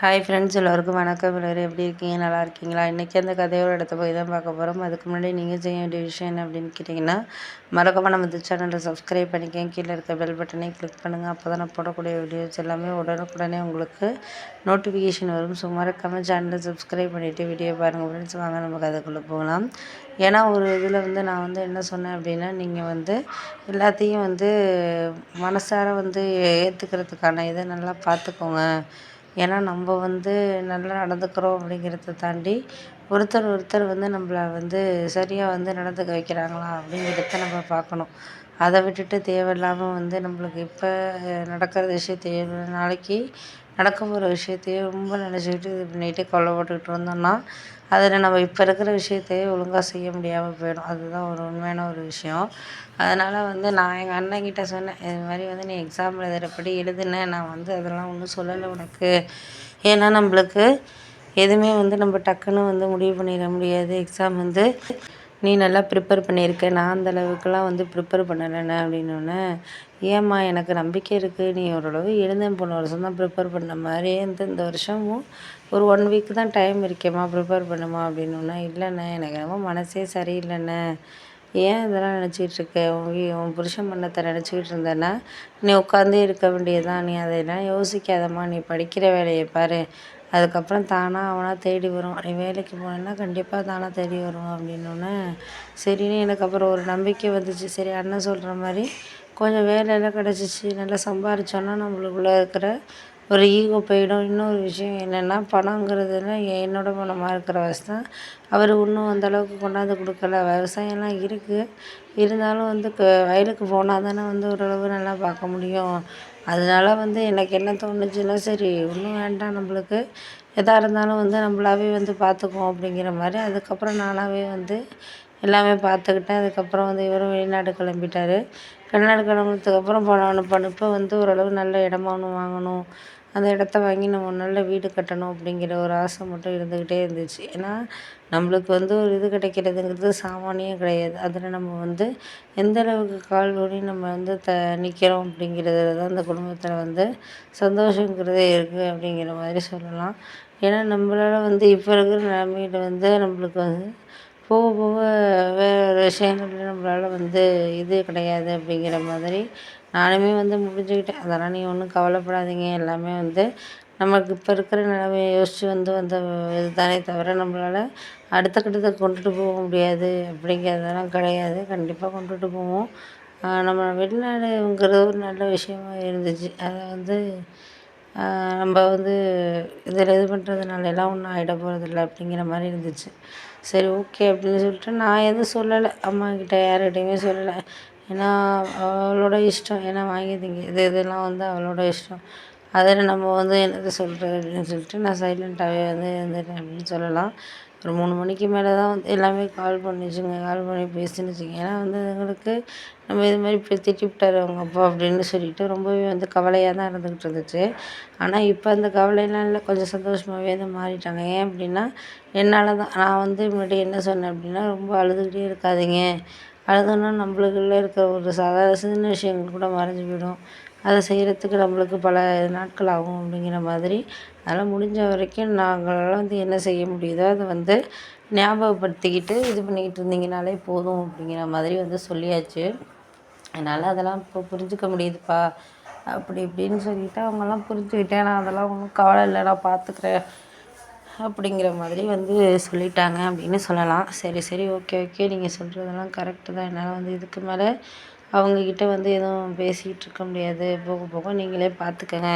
Hi friends எல்லோருக்கும் வணக்கம். எல்லோரும் எப்படி இருக்கீங்க? நல்லா இருக்கீங்களா? இன்றைக்கி அந்த கதையோட இடத்த போய் தான் பார்க்க போகிறோம் அதுக்கு முன்னாடி நீங்கள் செய்ய வேண்டிய விஷயம் என்ன அப்படின்னு கேட்டிங்கன்னா மறக்காமல் நம்ம இந்த சேனலை சப்ஸ்கிரைப் பண்ணிக்கோங்க. கீழே இருக்க பெல் பட்டனே கிளிக் பண்ணுங்கள் அப்போ தான் நான் போடக்கூடிய வீடியோஸ் எல்லாமே உடனுக்குடனே உங்களுக்கு நோட்டிஃபிகேஷன் வரும். ஸோ மறக்காமல் சேனலை சப்ஸ்கிரைப் பண்ணிவிட்டு வீடியோ பாருங்கள் ஃப்ரெண்ட்ஸ் வாங்க நம்ம கதைக்குள்ளே போகலாம். ஏன்னா ஒரு இதில் வந்து நான் வந்து என்ன சொன்னேன் அப்படின்னா நீங்கள் வந்து எல்லாத்தையும் வந்து மனசார வந்து ஏற்றுக்கிறதுக்கான இதை நல்லா பார்த்துக்கோங்க. ஏன்னா நம்ம வந்து நல்லா நடந்துக்கிறோம் அப்படிங்கிறத தாண்டி ஒருத்தர் ஒருத்தர் வந்து நம்மள வந்து சரியாக வந்து நடந்துக்க வைக்கிறாங்களா அப்படிங்கிறத நம்ம பார்க்கணும். அதை விட்டுட்டு தேவையில்லாமல் வந்து நம்மளுக்கு இப்போ நடக்கிற விஷயத்தையும் நாளைக்கு நடக்க போகிற விஷயத்தையே ரொம்ப நினச்சிக்கிட்டு இது பண்ணிகிட்டே கொல்லப்பட்டுக்கிட்டு இருந்தோம்னா அதில் நம்ம இப்போ இருக்கிற விஷயத்தையே ஒழுங்காக செய்ய முடியாமல் போயிடும். அதுதான் ஒரு உண்மையான ஒரு விஷயம். அதனால் வந்து நான் எங்கள் அண்ணன்கிட்ட சொன்னேன் இது மாதிரி வந்து நீ எக்ஸாம் எழுதுகிறபடி எழுதுனேன் நான் வந்து அதெல்லாம் ஒன்றும் சொல்லலை உனக்கு. ஏன்னா நம்மளுக்கு எதுவுமே வந்து நம்ம டக்குன்னு வந்து முடிவு பண்ணிட முடியாது. எக்ஸாம் வந்து நீ நல்லா ப்ரிப்பேர் பண்ணியிருக்க. நான் அந்த அளவுக்குலாம் வந்து ப்ரிப்பேர் பண்ணலைண்ணே அப்படின்னோடனே ஏம்மா எனக்கு நம்பிக்கை இருக்குது நீ ஓரளவு எழுந்தேன் போன வருஷம் தான் ப்ரிப்பேர் பண்ண மாதிரி. இந்த இந்த வருஷமும் ஒரு ஒன் வீக் தான் டைம் இருக்கேம்மா ப்ரிப்பேர் பண்ணுமா அப்படின்னோடனே இல்லைண்ணே எனக்கு ரொம்ப மனசே சரியில்லைண்ணே. ஏன் இதெல்லாம் நினச்சிக்கிட்டு இருக்க உன் புருஷன் பண்ணத்தை நினச்சிக்கிட்டு இருந்தேன்னா நீ உட்காந்தே இருக்க வேண்டியதுதான். நீ அதையெல்லாம் யோசிக்காதம்மா. நீ படிக்கிற வேலையை பாரு. அதுக்கப்புறம் தானாக அவனாக தேடி வரும். நீ வேலைக்கு போனேன்னா கண்டிப்பாக தானாக தேடி வரும் அப்படின்னோடனே சரின்னு எனக்கு அப்புறம் ஒரு நம்பிக்கை வந்துச்சு. சரி அண்ணன் சொல்கிற மாதிரி கொஞ்சம் வேலையெல்லாம் கிடச்சிச்சு. நல்லா சம்பாரித்தோன்னா நம்மளுக்குள்ளே இருக்கிற ஒரு ஈகோ போயிடும். இன்னொரு விஷயம் என்னென்னா பணங்கிறதுலாம் என்னோட பணமாக இருக்கிற தான் அவர் இன்னும் அந்தளவுக்கு கொண்டாந்து கொடுக்கல. விவசாயம்லாம் இருக்குது இருந்தாலும் வந்து க வயலுக்கு போனால் தானே வந்து ஓரளவு நல்லா பார்க்க முடியும். அதனால வந்து எனக்கு என்ன தோணுச்சுன்னா சரி ஒன்றும் வேண்டாம் நம்மளுக்கு. எதாக இருந்தாலும் வந்து நம்மளாவே வந்து பார்த்துக்குவோம் அப்படிங்கிற மாதிரி. அதுக்கப்புறம் நானாகவே வந்து எல்லாமே பார்த்துக்கிட்டேன் அதுக்கப்புறம் வந்து இவரும் வெளிநாடு கிளம்பிட்டார். வெளிநாடு கிளம்புனதுக்கப்புறம் பணம் இப்போ வந்து ஓரளவு நல்ல இடமா ஒன்று வாங்கணும். அந்த இடத்த வாங்கி நம்ம நல்ல வீடு கட்டணும் அப்படிங்கிற ஒரு ஆசை மட்டும் இருந்துக்கிட்டே இருந்துச்சு. ஏன்னா நம்மளுக்கு வந்து ஒரு இது கிடைக்கிறதுங்கிறது சாமானியம் கிடையாது. அதில் நம்ம வந்து எந்த அளவுக்கு கால் ஊனி நம்ம வந்து த நிற்கிறோம் அப்படிங்கிறதுல தான் அந்த குடும்பத்தில் வந்து சந்தோஷங்கிறதே இருக்குது அப்படிங்கிற மாதிரி சொல்லலாம். ஏன்னா நம்மளால வந்து இப்போ இருக்கிற நிலமையில வந்து நம்மளுக்கு வந்து போக போக வேறு விஷயங்கள்ல நம்மளால் வந்து இது கிடையாது அப்படிங்கிற மாதிரி நானுமே வந்து முடிஞ்சுக்கிட்டேன். அதெல்லாம் நீங்கள் ஒன்றும் கவலைப்படாதீங்க. எல்லாமே வந்து நமக்கு இப்போ இருக்கிற நிலமைய யோசித்து வந்து வந்த இது தானே தவிர நம்மளால் அடுத்த கட்டத்துக்கு கொண்டுட்டு போக முடியாது அப்படிங்கிறதெல்லாம் கிடையாது. கண்டிப்பாக கொண்டுட்டு போவோம். நம்ம வெளிநாடுங்கிறது ஒரு நல்ல விஷயமா இருந்துச்சு. அதை வந்து நம்ம வந்து இதில் இது பண்ணுறதுனால எல்லாம் ஒன்றும் ஆகிட போகிறதில்ல அப்படிங்கிற மாதிரி இருந்துச்சு. சரி ஓகே அப்படின்னு சொல்லிட்டு நான் எதுவும் சொல்லலை. அம்மாக்கிட்ட யார்கிட்டையுமே சொல்லலை. ஏன்னா அவளோட இஷ்டம். ஏன்னா வாங்கிதுங்க இது இதெல்லாம் வந்து அவளோட இஷ்டம். அதில் நம்ம வந்து என்னது சொல்கிறது அப்படின்னு சொல்லிட்டு நான் சைலண்ட்டாகவே வந்து இருந்துட்டேன் அப்படின்னு சொல்லலாம். ஒரு மூணு மணிக்கு மேலே தான் வந்து எல்லாமே கால் பண்ணிச்சுங்க. கால் பண்ணி பேசினுச்சுங்க. ஏன்னா வந்து எங்களுக்கு நம்ம இது மாதிரி இப்போ திட்டி அவங்க அப்பா அப்படின்னு சொல்லிட்டு ரொம்பவே வந்து கவலையாக தான் இருந்துக்கிட்டு இருந்துச்சு. ஆனால் இப்போ அந்த கவலையெல்லாம் இல்லை. கொஞ்சம் சந்தோஷமாகவே வந்து மாறிட்டாங்க. ஏன் அப்படின்னா என்னால் தான் நான் வந்து முன்னாடி என்ன சொன்னேன் அப்படின்னா ரொம்ப அழுதுகிட்டே இருக்காதீங்க. அழுதோன்னா நம்மளுக்குள்ளே இருக்கிற ஒரு சாதாரண சின்ன விஷயங்கள் கூட மறைஞ்சு போயிடும். அதை செய்கிறதுக்கு நம்மளுக்கு பல நாட்கள் ஆகும் அப்படிங்கிற மாதிரி. அதனால் முடிஞ்ச வரைக்கும் நாங்களால் வந்து என்ன செய்ய முடியுதோ அதை வந்து ஞாபகப்படுத்திக்கிட்டு இது பண்ணிக்கிட்டு இருந்தீங்கனாலே போதும் அப்படிங்கிற மாதிரி வந்து சொல்லியாச்சு. அதனால் அதெல்லாம் இப்போ புரிஞ்சுக்க முடியுதுப்பா. அப்படி இப்படின்னு சொல்லிவிட்டு அவங்கெல்லாம் புரிஞ்சுக்கிட்டேன். நான் அதெல்லாம் ஒன்றும் கவலை இல்லை நான் பார்த்துக்குறேன் அப்படிங்கிற மாதிரி வந்து சொல்லிட்டாங்க அப்படின்னு சொல்லலாம். சரி சரி ஓகே ஓகே. நீங்கள் சொல்கிறதெல்லாம் கரெக்டு தான். என்னால் வந்து இதுக்கு மேலே அவங்கக்கிட்ட வந்து எதுவும் பேசிக்கிட்டு இருக்க முடியாது. போக போக நீங்களே பார்த்துக்கங்க